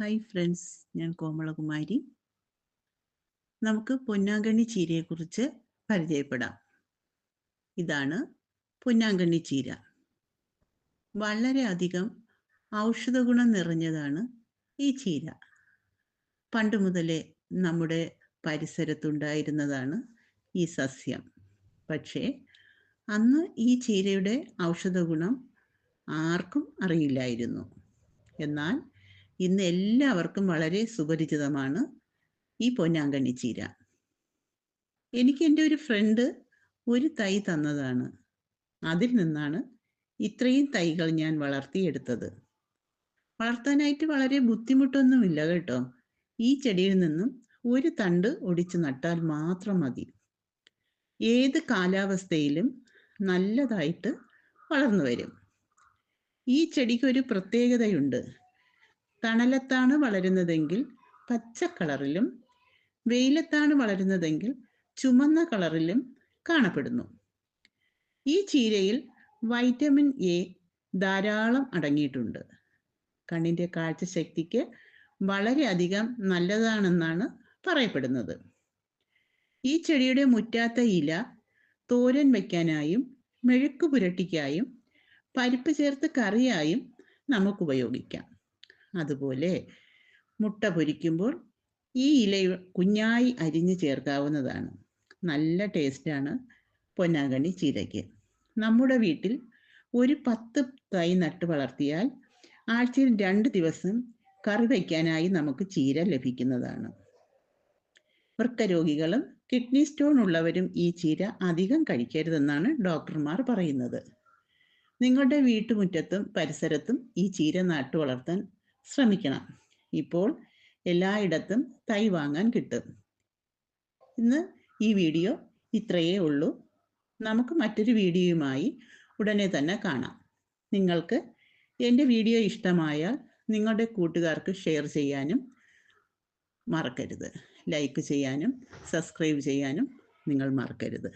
Hi friends ഞാൻ കോമളകുമാരി. നമുക്ക് പൊന്നാങ്കണ്ണി ചീരയെക്കുറിച്ച് പരിചയപ്പെടാം. ഇതാണ് പൊന്നാങ്കണ്ണി ചീര. വളരെയധികം ഔഷധ ഗുണം നിറഞ്ഞതാണ് ഈ ചീര. പണ്ട് മുതലേ നമ്മുടെ പരിസരത്തുണ്ടായിരുന്നതാണ് ഈ സസ്യം. പക്ഷേ അന്ന് ഈ ചീരയുടെ ഔഷധഗുണം ആർക്കും അറിയില്ലായിരുന്നു. എന്നാൽ ഇന്ന് എല്ലാവർക്കും വളരെ സുപരിചിതമാണ് ഈ പൊന്നാങ്കണ്ണി ചീര. എനിക്ക് എന്റെ ഒരു ഫ്രണ്ട് ഒരു തൈ തന്നതാണ്. അതിൽ നിന്നാണ് ഇത്രയും തൈകൾ ഞാൻ വളർത്തിയെടുത്തത്. വളർത്താനായിട്ട് വളരെ ബുദ്ധിമുട്ടൊന്നുമില്ല കേട്ടോ. ഈ ചെടിയിൽ നിന്നും ഒരു തണ്ട് ഒടിച്ച് നട്ടാൽ മാത്രം മതി. ഏത് കാലാവസ്ഥയിലും നല്ലതായിട്ട് വളർന്നു വരും. ഈ ചെടിക്ക് ഒരു പ്രത്യേകതയുണ്ട്. തണലത്താണ് വളരുന്നതെങ്കിൽ പച്ച കളറിലും വെയിലത്താണ് വളരുന്നതെങ്കിൽ ചുമന്ന കളറിലും കാണപ്പെടുന്നു. ഈ ചീരയിൽ വൈറ്റമിൻ എ ധാരാളം അടങ്ങിയിട്ടുണ്ട്. കണ്ണിന്റെ കാഴ്ചശക്തിക്ക് വളരെയധികം നല്ലതാണെന്നാണ് പറയപ്പെടുന്നത്. ഈ ചെടിയുടെ മുറ്റാത്ത ഇല തോരൻ വയ്ക്കാനായും മെഴുക്ക് പുരട്ടിക്കായും പരിപ്പ് ചേർത്ത് കറിയായും നമുക്ക് ഉപയോഗിക്കാം. അതുപോലെ മുട്ട പൊരിക്കുമ്പോൾ ഈ ഇല കുഞ്ഞായി അരിഞ്ഞ് ചേർക്കാവുന്നതാണ്. നല്ല ടേസ്റ്റാണ് പൊന്നാങ്കണ്ണി ചീരയ്ക്ക്. നമ്മുടെ വീട്ടിൽ ഒരു പത്ത് തൈ നട്ട് വളർത്തിയാൽ ആഴ്ചയിൽ രണ്ട് ദിവസം കറി വയ്ക്കാനായി നമുക്ക് ചീര ലഭിക്കുന്നതാണ്. വൃക്കരോഗികളും കിഡ്നി സ്റ്റോൺ ഉള്ളവരും ഈ ചീര അധികം കഴിക്കരുതെന്നാണ് ഡോക്ടർമാർ പറയുന്നത്. നിങ്ങളുടെ വീട്ടുമുറ്റത്തും പരിസരത്തും ഈ ചീര നട്ടു വളർത്താൻ ശ്രമിക്കണം. ഇപ്പോൾ എല്ലായിടത്തും തൈ വാങ്ങാൻ കിട്ടും. ഇന്ന് ഈ വീഡിയോ ഇത്രയേ ഉള്ളൂ. നമുക്ക് മറ്റൊരു വീഡിയോയുമായി ഉടനെ തന്നെ കാണാം. നിങ്ങൾക്ക് എന്റെ വീഡിയോ ഇഷ്ടമായാൽ നിങ്ങളുടെ കൂട്ടുകാർക്ക് ഷെയർ ചെയ്യാനും മറക്കരുത്. ലൈക്ക് ചെയ്യാനും സബ്സ്ക്രൈബ് ചെയ്യാനും നിങ്ങൾ മറക്കരുത്.